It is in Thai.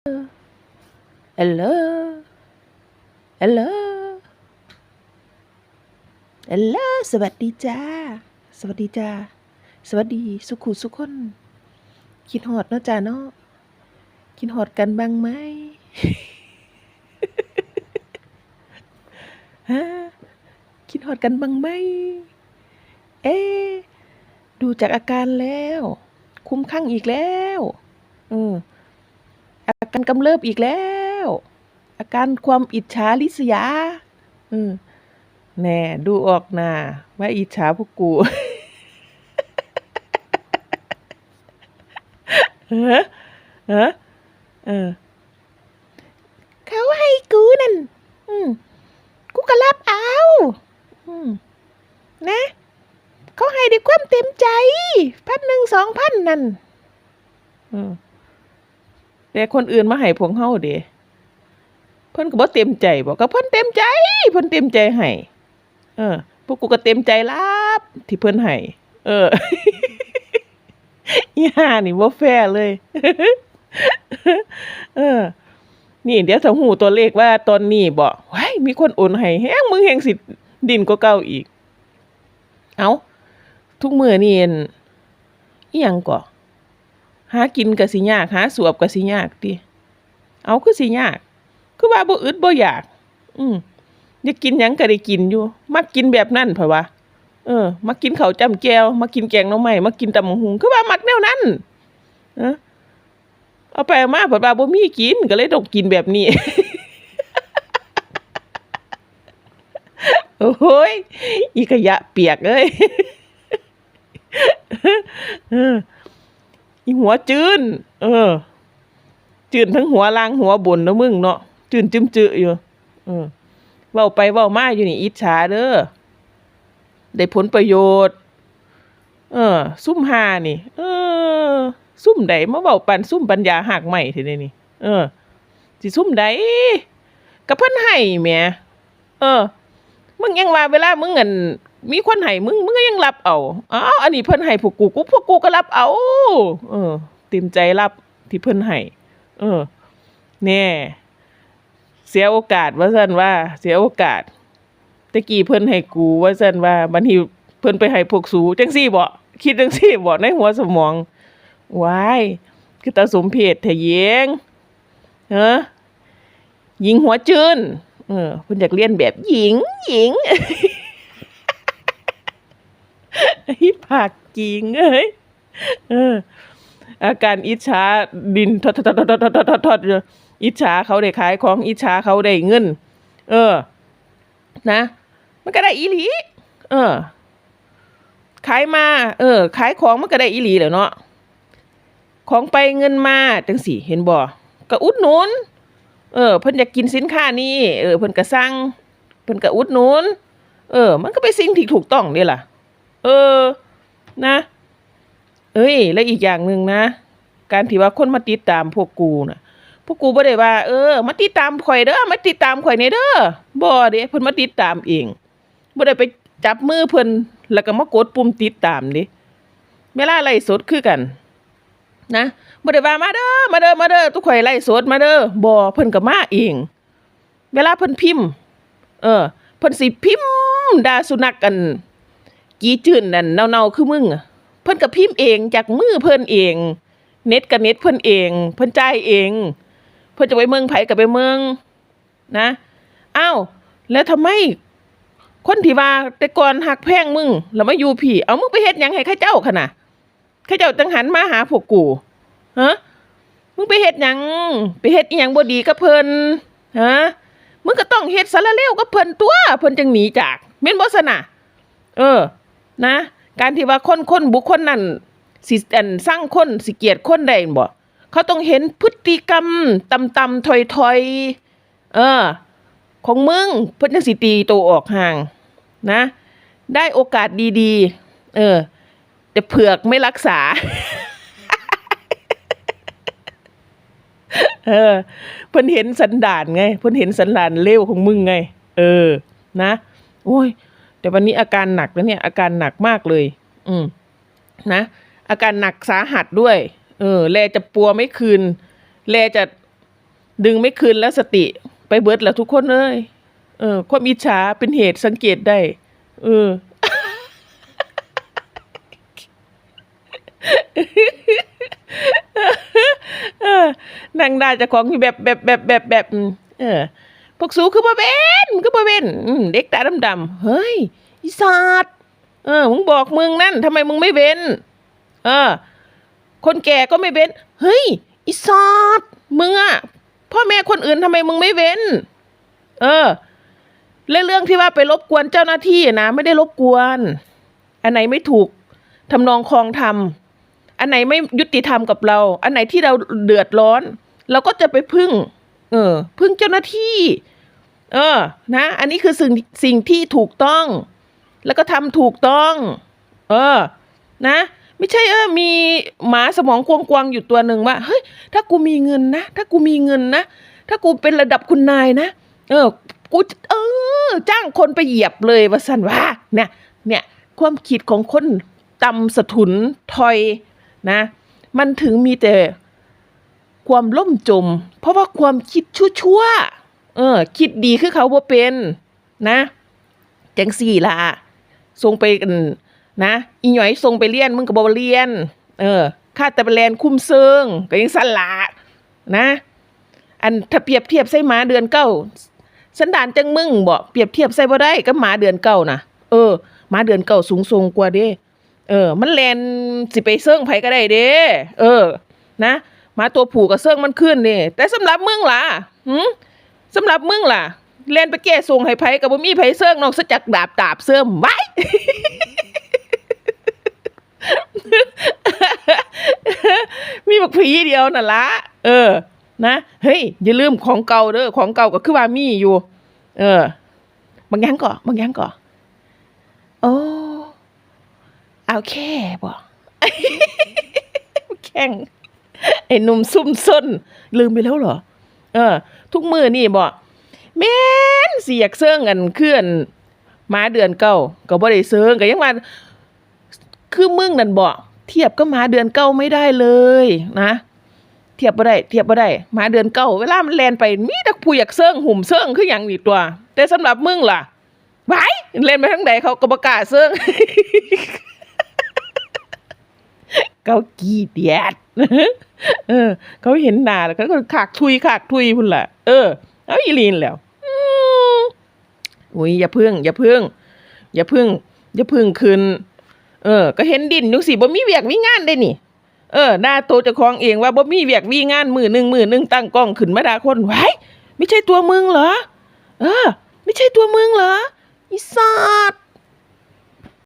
ฮัลโหลฮัลโหลฮัลโหลสวัสดีจ้า สวัสดีจ้า สวัสดีสุขุสุขคน คิดฮอดเนาะจ้าเนาะคิดฮอดกันบ้างไหมฮะคิดฮอดกันบ้างไหม เอ๊ดูจากอาการแล้ว คุ้มข้างอีกแล้วเออ อาการกำเริบอีกแล้ว อาการความอิจฉาริษยาเออแน่ดูออกนะว่าอิจฉาพวกกูเออเออเออเขาให้กูนั่น อืมกูก็รับเอา อืมนะ เขาให้ด้วยความเต็มใจ พันหนึ่งสองพันนั่น อืม แต่คนอื่นมาให้พวกเฮาเด้เพิ่นก็บ่เต็มใจบอกก็เพิ่นเต็มใจ เพิ่นเต็มใจให้เออ พวกกูก็เต็มใจรับที่เพิ่นให้เอออีห่านี่บ่แฟร์เลย เออ นี่เดี๋ยวถ้าหูตัวเลขว่าตอนนี้บ่ว้ายมีคนโอนให้แฮงมึงแฮงสิดินกว่าเก่าอีก เอาทุกมื้อนี่อีหยังก่อ หากินก็สิยากหาสวบก็สิยากติเอาคือสิยาก คือว่าบ่อึดบ่อยาก อืมอยากกินหยังก็ได้กินอยู่ มักกินแบบนั้นเพราะว่าเออ มักกินข้าวจ้ำแก้วมักกินแกงหน่อไม้มักกินตำบักหุงคือว่ามักแนวนั้นเออเอาไปเอามาเพิ่นว่าบ่มีกินก็เลยต้องกินแบบนี้ โอ้ยอีขยะเปียกเอ้ย เออ อีหัวจืนเออ จืนทั้งหัวล่างหัวบนนะมึงเนาะจืนจึมจืออยู่เออเว้าไปเว้ามาอยู่นี่อิจฉาเด้อได้ผลประโยชน์ เออ ซุ่มหานี่ เออ ซุ่มใดมาเว้าปันซุ่มปัญญาหักใหม่ทีนี้นี่เออสิซุ่มใดก็เพิ่นให้แหมเออ มึงยังว่าเวลามึงเงิน มีคนให้มึงมึงก็ยังรับเอาอ้าวอันนี้เพิ่นให้พวกกูกูพวกกูก็รับเอา เออเต็มใจรับที่เพิ่นให้เออแน่เสียโอกาสว่าซั่นว่า เสียโอกาสตะกี้เพิ่นให้กูว่าซั่นว่าบัดนี้เพิ่นไปให้พวกสูจังซี่บ่คิดจังซี่บ่ในหัวสมองว้ายคือตาสมเพชแท้เยงเฮ้อหญิงหัวจืนเออเพิ่นอยากเรียนแบบหญิงหญิง ไอ้ผักจริงเอ้ยเออ อาการอิจฉาดินทอดทอดทอดทอดทอดทอดทอดอยู่อิจฉาเขาได้ขายของอิจฉาเขาได้เงิน เออ นะ มันก็ได้อีหลีเออ ขายมา เออ ขายของมันก็ได้อีหลีแหล้วเนาะของไปเงินมาจังสี่เห็นบ่ก็อุดหนุน เออ เพิ่นอยากกินสินค้านี้เออ เพิ่นก็สั่งเพิ่นก็อุดหนุน เออ มันก็เป็นสิ่งที่ถูกต้องเด้ล่ะ เออ นะ เอ้ย และอีกอย่างหนึ่งนะ การที่ว่าคนมาติดตามพวกกูน่ะ พวกกูบ่ได้ว่า เออ มาติดตามข่อยเด้อ มาติดตามข่อยในเด้อ บ่เด้เพิ่นมาติดตามเองบ่ได้ไปจับมือเพิ่นแล้วก็มากดปุ่มติดตามเด้เวลาไลฟ์สดคือกัน นะบ่ได้ว่ามาเด้อ มาเด้อ มาเด้อ ทุกข่อยไลฟ์สดมาเด้อ บ่เพิ่นก็มาเอง เวลาเพิ่นพิมพ์ เออ เพิ่นสิพิมพ์ด่าสุนัขกัน กีจื่นนั่นเน่าๆคือมึงเพิ่นก็พิมพ์เองจากมือเพิ่นเอง เน็ตกับเน็ตเพิ่นเอง เพิ่นจ่ายเอง เพิ่นจะไปเมืองไผก็ไปเมืองนะอ้าวแล้วทำไม คนที่ว่าแต่ก่อนหักแพงมึงแล้วมาอยู่พี่ เอามึงไปเฮ็ดหยังให้ข้าเจ้าคั่นน่ะข้าเจ้าจังหันมาหาพวกกูฮะมึงไปเฮ็ดหยังไปเฮ็ดอีหยังบ่ดีกับเพิ่นฮะมึงก็ต้องเฮ็ดสารเลวกับเพิ่นตัว เพิ่นจังหนีจากแม่นบ่ซั่นะเออ นะ การที่ว่าคนคนบุคคลนั้นสิอันสร้างคนสิเกียรติคนใดบ่เขาต้องเห็นพฤติกรรมตำตำถอยถอยๆเออ ของมึงเพิ่นจังสิตีตัวออกห่างนะ ได้โอกาสดีๆ เออ แต่เผือกไม่รักษา เออเพิ่นเห็นสันดานไงเพิ่นเห็นสันดานเลวของมึงไง เออ นะ โอ้ย แต่วันนี้อาการหนักแล้วเนี่ยอาการหนักมากเลย อืมนะ อาการหนักสาหัสด้วย เออ แลจะปัวไม่คืน แลจะดึงไม่คืนแล้วสติไปเบิดแล้วทุกคนเลยเออ ความอิจฉาเป็นเหตุสังเกตได้ เออนั่งได้จะของแบบแบบแบบแบบแบบเออ พวกสูคือบ่เป็นมึงก็บ่เป็นเด็กตาดำๆเฮ้ยอีสัตว์เออมึงบอกมึงนั่นทำไมมึงไม่เว้นเออ คนแก่ก็ไม่เว้น เฮ้ยอีสัตว์มึงอะพ่อแม่คนอื่นทำไมมึงไม่เว้น เออเรื่องเรื่องที่ว่าไปรบกวนเจ้าหน้าที่นะไม่ได้รบกวน อันไหนไม่ถูกทำนองคลองธรรมอันไหนไม่ยุติธรรมกับเรา อันไหนที่เราเดือดร้อน เราก็จะไปพึ่ง เออ พึ่งเจ้าหน้าที่ เออ นะ อันนี้คือสิ่งสิ่งที่ถูกต้อง แล้วก็ทำถูกต้อง เออ นะ ไม่ใช่เออ มีหมาสมองกวางๆอยู่ตัวหนึ่งว่า เฮ้ย ถ้ากูมีเงินนะ ถ้ากูมีเงินนะ ถ้ากูเป็นระดับคุณนายนะ เออ กู เออ จ้างคนไปเหยียบเลยว่าสันว่า เนี่ย เนี่ย ความคิดของคนตำสะทุนถอยนะ มันถึงมีแต่ ความล่มจม เพราะว่าความคิดชั่วๆเออ คิดดีคือเขาบ่เป็นนะจังสี่ล่ะส่งไปกันนะอีหน่อยส่งไปเรียนมึงก็บ่เรียน เออค่าแต่ไปเรียนคุ้มเซิงก็ยังสั่นละนะ อันถ้าเปรียบเทียบใส่หมาเดือนเก้าสันดานจังมึงบ่เปรียบเทียบใส่บ่ได้กับหมาเดือนเก้านะเออหมาเดือนเก้าสูงทรงกว่าเด้ เออ มันแลนสิไปเซิงไผก็ได้เด้ เออ นะ มาตัวผู้กับเซิงมันขึ้นนี่แต่สำหรับมึงล่ะหืมสำหรับมึงล่ะแลนไปแก้ทรงให้ไผกับบ่มีไผเซิงนอกจากดาบตาบเสื่อมไว้มีบักผีเดียวน่ะละเออ นะเฮ้ยอย่าลืมของเก่าเด้อของเก่าก็คือว่ามีอยู่ เออ บางอย่างก่อบางอย่างก่อโอ้เอาแค่บ่แข่ง ไอ้หนุ่มซุ่มซ่นลืมไปแล้วเหรอ เออ ทุกมือนี่บ่แม่นเสียกเสื่องกันเคลื่อนมาเดือนเก้าก็บ่ได้เสื่องก็ยังว่าคือมึงนั่นบ่เทียบกับหมาเดือนเก้าไม่ได้เลยนะเทียบบ่ได้เทียบบ่ได้มาเดือนเก้าเวลามันแล่นไปมีแต่ผู้อยากเสื่องหุ่มเสื่องคือหยังนี่ตัว แต่สำหรับมึงล่ะไว้เล่นไปทางใดเขาก็บ่กล้าเสื่อง เขากี้เดียดเออ เขาเห็นหน้าแล้วเขาก็ขากทุยขากทุยพุ่นล่ะ เออ เอาอีลีนแล้วอุ้ยอย่าพึ่ง อย่าพึ่ง อย่าพึ่ง อย่าพึ่งคืนเออ ก็เห็นดินอยู่สิบ่มีเวียกมีงานได้นี่ เออหน้าโตจ้าของเองว่าบ่มีเวียกมีงานมือหนึ่งมือหนึ่งตั้งกล้องขึ้นมาด่าคนไว้ไม่ใช่ตัวมึงเหรอ เออ ไม่ใช่ตัวมึงเหรออีสัส